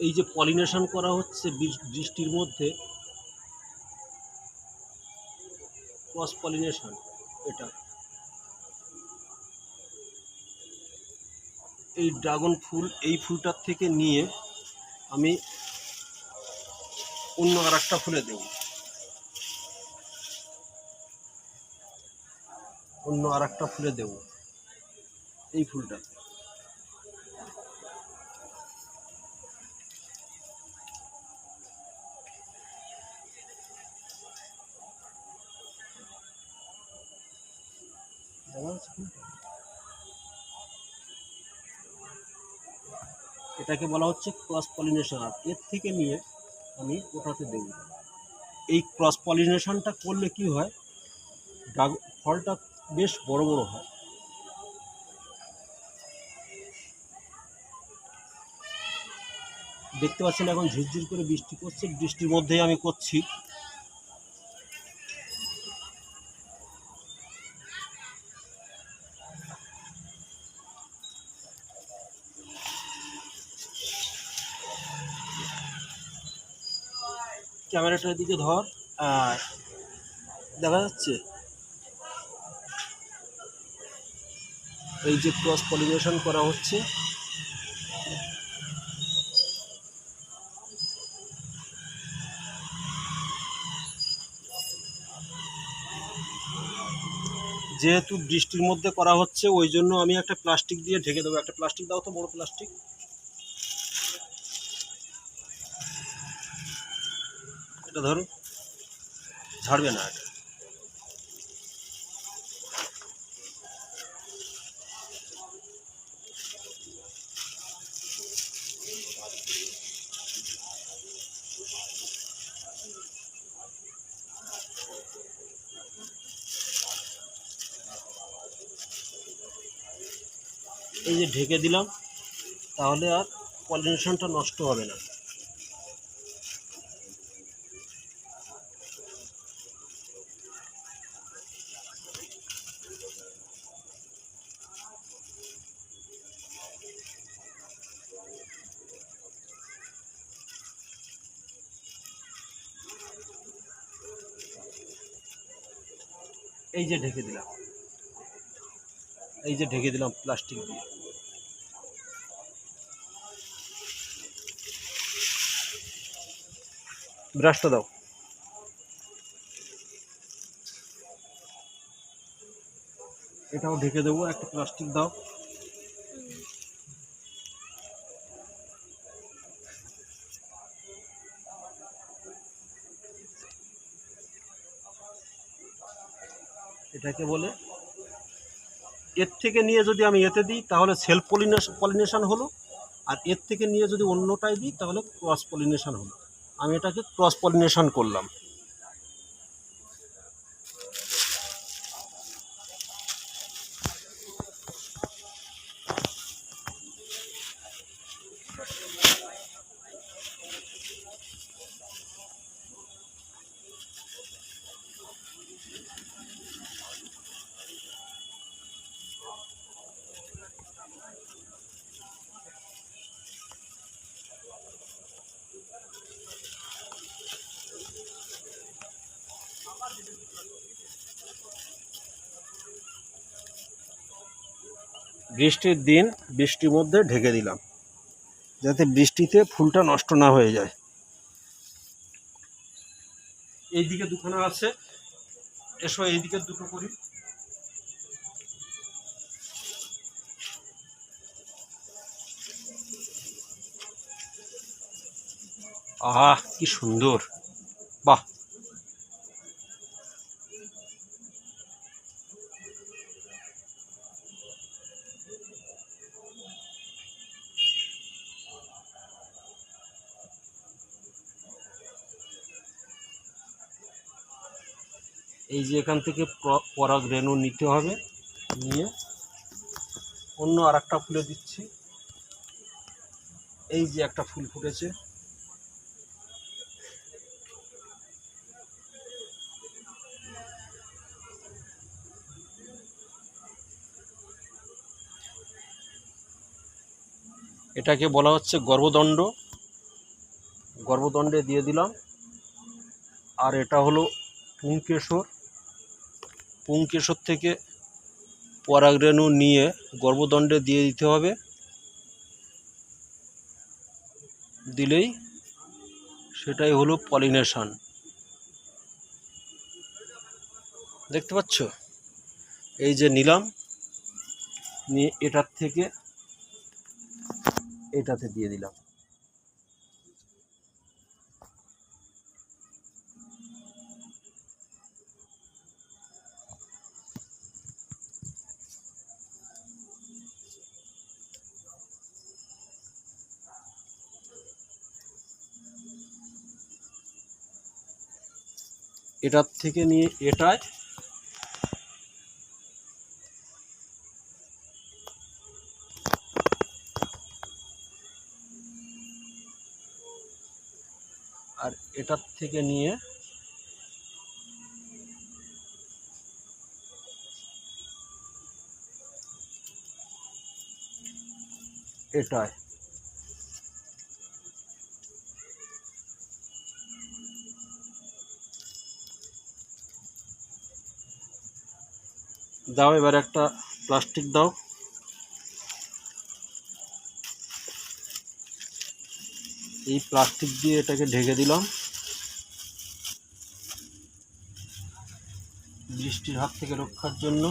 এই যে পলিনেশন করা হচ্ছে বৃষ্টির মধ্যে, ক্রস পলিনেশন এটা। এই ড্রাগন ফুল, এই ফুলটার থেকে নিয়ে আমি অন্য আর একটা ফুলে দেব। অন্য আর একটা ফুলে দেব এই ফুলটা। এটাকে বলা হচ্ছে ক্রস পলিনেশন আর এর থেকে নিয়ে আমি ওটাতে দেব। এই ক্রস পলিনেশনটা করলে কি হয়? ফলটা বেশ বড় বড় হয়। দেখতে পাচ্ছেন এখন ঝিরঝির করে বৃষ্টি পড়ছে। বৃষ্টির মধ্যেই আমি করছি। ক্যামেরাটার দিকে ধর, আর দেখা যাচ্ছে এই যে ক্রস পলিনেশন করা হচ্ছে। যেহেতু বৃষ্টির মধ্যে করা হচ্ছে, ওই জন্য আমি একটা প্লাস্টিক দিয়ে ঢেকে দেবো। একটা প্লাস্টিক দাও তো, বড় প্লাস্টিক এটা ধরো ঝাড়বে না এটা। এই যে ঢেকে দিলাম, তাহলে আর পলিনেশনটা নষ্ট হবে না। এই যে ঢেকে দিলাম। এই যে ঢেকে দিলাম প্লাস্টিক দিয়ে। ব্রাশটা দাও। এটাও ঢেকে দেবো, একটা প্লাস্টিক দাও। এটাকে বলে। এর থেকে নিয়ে যদি আমি এতে দিই, তাহলে সেলফ পলিনেশন হলো। আর এর থেকে নিয়ে যদি অন্যটায় দিই, তাহলে ক্রস পলিনেশান হলো। আমি এটাকে ক্রস পলিনেশান করলাম। বৃষ্টির দিন বৃষ্টির মধ্যে ঢেকে দিলাম, যাতে বৃষ্টিতে ফুলটা নষ্ট না হয়ে যায়। এইদিকে দুখানা আছে। এসো এইদিকে দুটো করি। আহ, কি সুন্দর। বাহ এই যে এখান থেকে পরাগ রেণু নিতে হবে। নিয়ে অন্য আর একটা ফুলে দিচ্ছি। এই যে একটা ফুল ফুটেছে। এটাকে বলা হচ্ছে গর্ভদণ্ড। গর্ভদণ্ডে দিয়ে দিলাম। আর এটা হলো পুংকেশর। পুংকেশর থেকে পরাগরেণু নিয়ে গর্ভদণ্ডে দিয়ে দিতে হবে। দিলেই সেটাই হলো পলিনেশন। দেখতে পাচ্ছ? এই যে নিলাম, নিয়ে এটার থেকে এটাতে দিয়ে দিলাম। এটার থেকে নিয়ে এটায় আর এটার থেকে নিয়ে এটায় দাও, এবার একটা প্লাস্টিক দাও। এই প্লাস্টিক দিয়ে এটাকে ঢেকে দিলাম। বৃষ্টির হাত থেকে রক্ষার জন্য।